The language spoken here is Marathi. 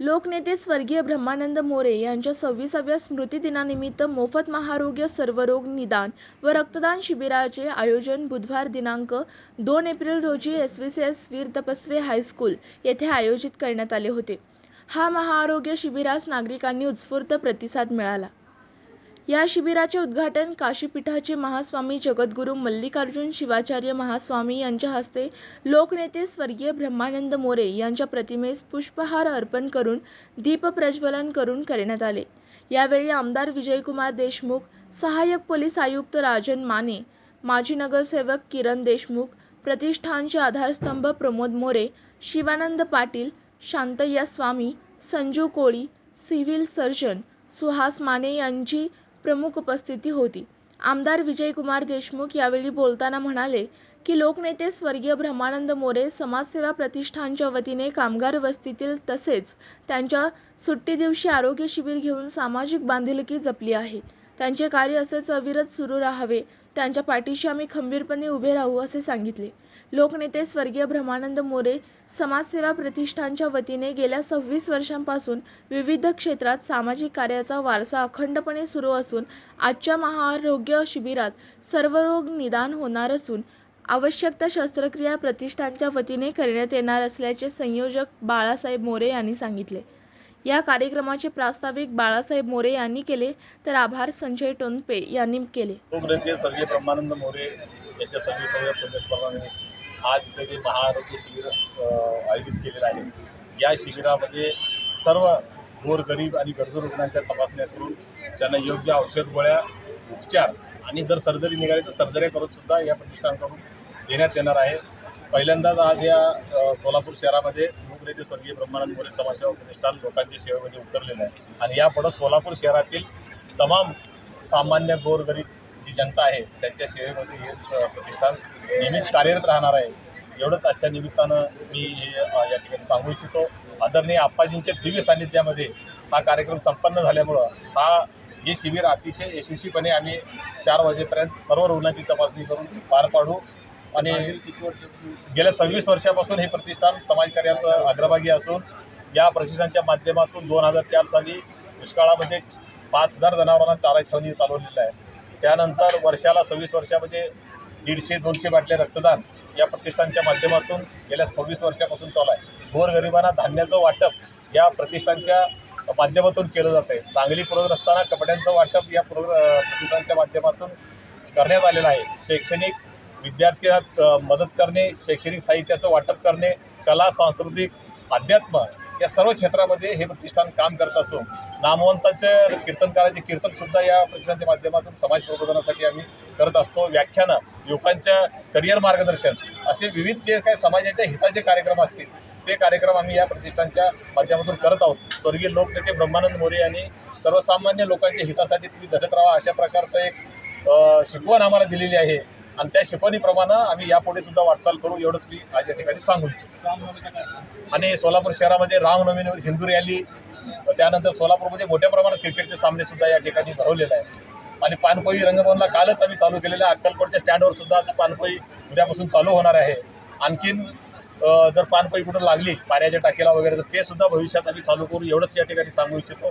लोकनेते स्वर्गीय ब्रह्मानंद मोरे यांच्या सव्वीसाव्या स्मृतिदिनानिमित्त मोफत महारोग्य सर्वरोग निदान व रक्तदान शिबिराचे आयोजन बुधवार दिनांक दोन एप्रिल रोजी S V C S Veer Tapasve high school येथे आयोजित करण्यात आले होते. हा महाआरोग्य शिबिरास नागरिकांनी उत्स्फूर्त प्रतिसाद मिळाला. या शिबिराचे उद्घाटन काशीपीठाचे महास्वामी जगद्गुरू मल्लिकार्जुन शिवाचार्य महास्वामी यांच्या हस्ते लोकनेते स्वर्गीय ब्रह्मानंद मोरे यांच्या प्रतिमेस पुष्पहार अर्पण करून दीपप्रज्वलन करून करण्यात आले. यावेळी आमदार विजयकुमार देशमुख सहाय्यक पोलीस आयुक्त राजन माने माजी नगरसेवक किरण देशमुख प्रतिष्ठानचे आधारस्तंभ प्रमोद मोरे शिवानंद पाटील शांतय्या स्वामी संजू कोळी सिव्हिल सर्जन सुहास माने यांची प्रमुख उपस्थिती होती. आमदार विजयकुमार देशमुख यावेळी बोलताना म्हणाले की लोकनेते स्वर्गीय ब्रह्मानंद मोरे समाजसेवा प्रतिष्ठानच्या वतीने कामगार वस्तीतील तसेच त्यांच्या सुट्टी दिवशी आरोग्य शिबिर घेऊन सामाजिक बांधिलकी जपली आहे. त्यांचे कार्य असेच अविरत सुरू राहावे त्यांच्या पाठीशी आम्ही खंबीरपणे उभे राहू असे सांगितले. लोकनेते स्वर्गीय ब्रह्मानंद मोरे समाजसेवा प्रतिष्ठानच्या वतीने गेल्या सव्वीस वर्षांपासून विविध क्षेत्रात सामाजिक कार्याचा वारसा अखंडपणे सुरू असून आजच्या महाआरोग्य शिबिरात सर्व रोग निदान होणार असून आवश्यक त्या शस्त्रक्रिया प्रतिष्ठानच्या वतीने करण्यात येणार असल्याचे संयोजक बाळासाहेब मोरे यांनी सांगितले. या कार्यक्रमाचे प्रास्ताविक बाळासाहेब मोरे यांनी केले. तर आभार संजय टोनपे यांनी केले. स्वर्गीय ब्रह्मानंद मोरे यांच्या सव्वीसाव्या पुण्यस्मरणाने आज इथे जे महाआरोग्य शिबिर आयोजित केलेलं आहे. या शिबिरामध्ये सर्व गोरगरीब आणि गरजू रुग्णांच्या तपासण्या करून त्यांना योग्य औषध गोळ्या उपचार आणि जर सर्जरी निघाली तर सर्जरी करून सुद्धा या प्रतिष्ठानकडून देण्यात येणार आहे. पहिल्यांदाच आज या सोलापूर शहरामध्ये लोकनेते स्वर्गीय ब्रह्मानंद मोरे समाजसेवा प्रतिष्ठान लोकांच्या सेवेमध्ये उतरलेलं आहे. आणि यापुढं सोलापूर शहरातील तमाम सामान्य गोरगरीब जी जनता आहे त्यांच्या सेवेमध्ये हे प्रतिष्ठान नेहमीच कार्यरत राहणार आहे. एवढंच आजच्या निमित्तानं मी हे या ठिकाणी सांगू इच्छितो. आदरणीय आप्पाजींच्या दिव्य सान्निध्यामध्ये हा कार्यक्रम संपन्न झाल्यामुळं हा हे शिबिर अतिशय यशस्वीपणे आम्ही चार वाजेपर्यंत सर्व रुग्णांची तपासणी करून पार पाडू. आणि गेल्या सव्वीस वर्षापासून हे प्रतिष्ठान समाजकार्यात अग्रभागी असून या प्रतिष्ठानच्या माध्यमातून दोन हजार चार साली दुष्काळामध्ये पाच हजार जनावरांना चारा छावणी चालवलेलं आहे. त्यानंतर वर्षाला सव्वीस वर्षामध्ये दीडशे दोनशे बाटल्या रक्तदान या प्रतिष्ठानच्या माध्यमातून गेल्या सव्वीस वर्षापासून चालू आहे. गोरगरिबांना धान्याचं वाटप या प्रतिष्ठानच्या माध्यमातून केलं जातं आहे. सांगली पूरग्रस्तांना कपड्यांचं वाटप या पूर प्रतिष्ठानच्या माध्यमातून करण्यात आलेलं आहे. शैक्षणिक विद्यार्थ्यांना मदत करणे शैक्षणिक साहित्याचं वाटप करणे कला सांस्कृतिक अध्यात्म या सर्व क्षेत्रामध्ये हे प्रतिष्ठान काम करत असून नामवंतांचे कीर्तनकाराचे कीर्तनसुद्धा या प्रतिष्ठानच्या माध्यमातून समाज प्रबोधनासाठी आम्ही करत असतो. व्याख्यानं युवकांच्या करिअर मार्गदर्शन असे विविध जे काही समाजाच्या हिताचे कार्यक्रम असतील ते कार्यक्रम आम्ही या प्रतिष्ठानच्या माध्यमातून करत आहोत. स्वर्गीय लोकनेते ब्रह्मानंद मोरे यांनी सर्वसामान्य लोकांच्या हितासाठी तुम्ही झटत राहा अशा प्रकारचं एक शिकवण आम्हाला दिलेली आहे. आणि त्या शिकवणीप्रमाणे आम्ही यापुढे सुद्धा वाटचाल करू एवढंच मी आज या ठिकाणी सांगू इच्छितो. आणि सोलापूर शहरामध्ये रामनवमी हिंदू रॅली त्यानंतर सोलापूरमध्ये मोठ्या प्रमाणात क्रिकेटचे सामने सुद्धा या ठिकाणी भरवलेले आहे आणि पानपोई रंगभवनला कालच आम्ही चालू केलेलं आहे अक्कलकोटच्या स्टँडवर सुद्धा आता पानपोई उद्यापासून चालू होणार आहे. आणखीन जर पानपोई कुठं लागली पाण्याच्या टाकीला वगैरे तर ते सुद्धा भविष्यात आम्ही चालू करू एवढंच या ठिकाणी सांगू इच्छितो.